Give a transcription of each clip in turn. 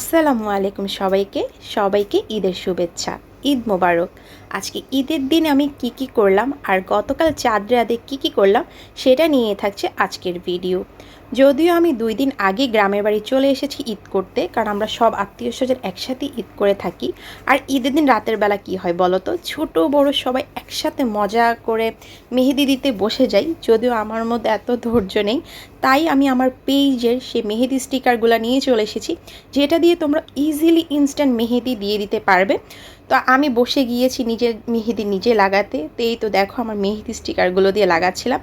আসসালামু আলাইকুম সবাইকে সবাইকে ঈদের শুভেচ্ছা, ঈদ মোবারক। আজকে ঈদের দিন আমি কি কি করলাম আর গতকাল চাঁদ রাতে কী কী করলাম সেটা নিয়ে থাকছে আজকের ভিডিও। যদিও আমি দুই দিন আগে গ্রামের বাড়ি চলে এসেছি ঈদ করতে, কারণ আমরা সব আত্মীয় স্বজন একসাথে ঈদ করে থাকি। আর ঈদের দিন রাতের বেলা কি হয় বলো তো? ছোটো, বড় সবাই একসাথে মজা করে মেহেদি দিতে বসে যাই, যদিও আমার মধ্যে এত ধৈর্য নেই। তাই আমি আমার পেজের সেই মেহেদি স্টিকারগুলো নিয়ে চলে এসেছি, যেটা দিয়ে তোমরা ইজিলি ইনস্ট্যান্ট মেহেদি দিয়ে দিতে পারবে। তো আমি বসে গিয়েছি নিজের মেহেদি নিজে লাগাতে। তো এই তো দেখো আমার মেহেদি স্টিকারগুলো দিয়ে লাগাচ্ছিলাম।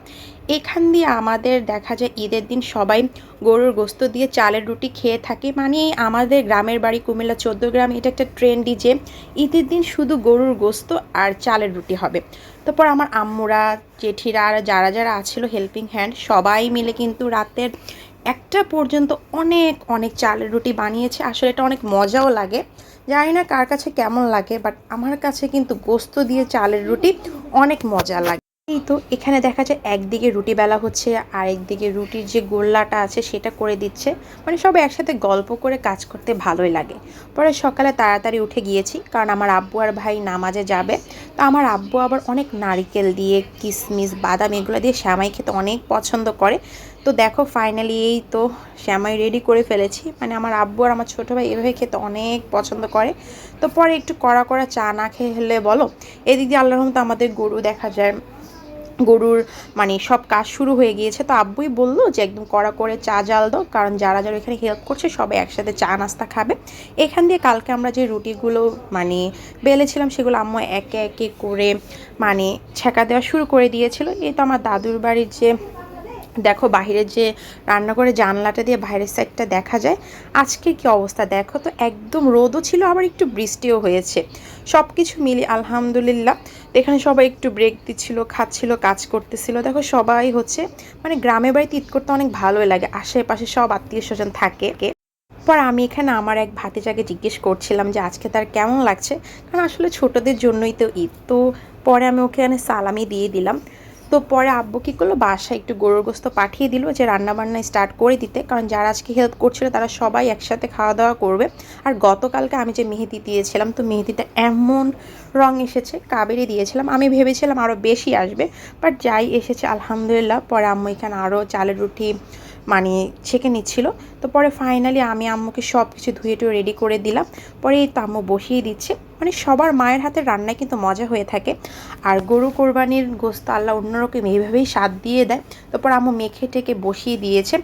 এখান দিয়ে আমাদের দেখা যায় ঈদের দিন সবাই গরুর গোস্ত দিয়ে চালের রুটি খেয়ে থাকে। মানে আমাদের গ্রামের বাড়ি কুমিল্লা চোদ্দ গ্রাম, এটা একটা ট্রেন্ডই যে ঈদের দিন শুধু গরুর গোস্ত আর চালের রুটি হবে। তারপর আমার আম্মুরা, জেঠিরা আর যারা যারা আছিল হেল্পিং হ্যান্ড সবাই মিলে কিন্তু রাতের একটা পর্যন্ত অনেক অনেক চালের রুটি বানিয়েছে। আসলে এটা অনেক মজাও লাগে। জানি না কার কাছে কেমন লাগে বাট আমার কাছে কিন্তু গোস্ত দিয়ে চালের রুটি অনেক মজা লাগে। এই তো, এখানে দেখা যায় একদিকে রুটি বেলা হচ্ছে আর একদিকে রুটির যে গোল্লাটা আছে সেটা করে দিচ্ছে। মানে সবাই একসাথে গল্প করে কাজ করতে ভালোই লাগে। পরে সকালে তাড়াতাড়ি উঠে গিয়েছি, কারণ আমার আব্বু আর ভাই নামাজে যাবে। তো আমার আব্বু আবার অনেক নারিকেল দিয়ে কিশমিশ বাদাম এগুলো দিয়ে শ্যামাই খেতে অনেক পছন্দ করে। তো দেখো ফাইনালি এই তো শ্যামাই রেডি করে ফেলেছি। মানে আমার আব্বু আর আমার ছোটো ভাই এভাবে খেতে অনেক পছন্দ করে। তো পরে একটু কড়া কড়া চা না খেয়ে হলে বলো? এদিক দিয়ে আল্লাহর মতো আমাদের গরু দেখা যায়। গরুর মানে সব কাজ শুরু হয়ে গিয়েছে। তো আব্বুই বলল যে, একদম কড়া করে চা, জাল দাও, কারণ যারা যারা এখানে হেল্প করছে সবাই একসাথে চা, নাস্তা খাবে। এখান দিয়ে কালকে আমরা যে রুটিগুলো মানে বেলেছিলাম, সেগুলো আম্মু একে একে করে মানে ছেঁকা দেওয়া শুরু করে দিয়েছিল। এই তো আমার দাদুর বাড়ির যে দেখো বাহিরের যে রান্না করে জানলাটা দিয়ে বাইরের সাইডটা দেখা যায় আজকে কি অবস্থা? দেখো তো একদম রোদও ছিল, আবার একটু বৃষ্টিও হয়েছে। সব কিছু মিলি আলহামদুলিল্লাহ, এখানে সবাই একটু ব্রেক দিচ্ছিল, খাচ্ছিল, কাজ করতেছিল। দেখো সবাই হচ্ছে মানে গ্রামে বাড়িতে ঈদ করতে অনেক ভালোই লাগে, আশেপাশে সব আত্মীয় স্বজন থাকে। পর আমি এখানে আমার এক ভাতিজাকে জিজ্ঞেস করছিলাম যে আজকে তার কেমন লাগছে? কারণ আসলে ছোটদের জন্যই তো ঈদ। তো পরে আমি ওকে এখানে সালামি দিয়ে দিলাম। তো পরে আব্বু কী করল? বাসায় একটু গরুর গোস্ত পাঠিয়ে দিল যে রান্নাবান্না স্টার্ট করে দিতে। কারণ যারা আজকে হেল্প করছিল তারা সবাই একসাথে খাওয়া দাওয়া করবে। আর গতকালকে আমি যে মেহেদি দিয়েছিলাম, তো মেহেদিটা এমন রং এসেছে, কাবেরি দিয়েছিলাম। আমি ভেবেছিলাম আরও বেশি আসবে বাট যাই এসেছে, আলহামদুলিল্লাহ। পরে আম্মু এখানে আরও চালের রুটি মানে ছেঁকে নিচ্ছিল। তো পরে ফাইনালি আমি আম্মুকে সব কিছু ধুয়ে টুয়ে রেডি করে দিলাম। পরে এই তো আম্মু বসিয়ে দিচ্ছে। মানে সবার মায়ের হাতের রান্নায় কিন্তু মজা হয়ে থাকে। আর গরু কোরবানির গোস্ত আল্লাহ অন্যরকম এইভাবেই স্বাদ দিয়ে দেয়। তারপর আম্মু মেখে টেকে বসিয়ে দিয়েছে।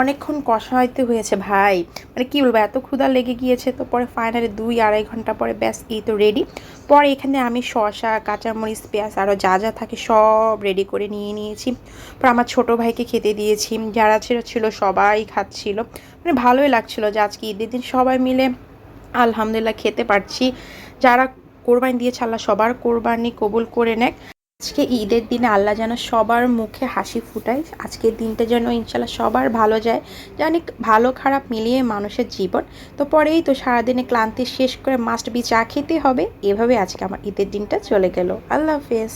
অনেকক্ষণ কষাইতে হয়েছে, ভাই। মানে কী বলব, এত ক্ষুদা লেগে গিয়েছে তো পরে ফাইনালি দুই আড়াই ঘণ্টা পরে ব্যাস এই তো রেডি পরে এখানে আমি শসা, কাঁচামরিচ, পেঁয়াজ আরও যা যা থাকে সব রেডি করে নিয়ে নিয়েছি। পর আমার ছোট ভাইকে খেতে দিয়েছি। যারা ছিল সবাই খাচ্ছিল। মানে ভালোই লাগছিল যে আজকে ঈদের দিন সবাই মিলে আলহামদুলিল্লাহ খেতে পারছি। যারা কোরবানি দিয়েছে, আল্লাহ সবার কোরবানি কবুল করে নেয় আজকে ঈদের দিনে আল্লাহ যেন সবার মুখে হাসি ফুটায়। আজকের দিনটা যেন ইনশাল্লাহ সবার ভালো যায় জানি ভালো খারাপ মিলিয়ে মানুষের জীবন। তো পরেই তো সারাদিনে ক্লান্তি শেষ করে মাস্ট বি চা খেতে হবে। এভাবে আজকে আমার ঈদের দিনটা চলে গেল। আল্লাহ হাফেজ।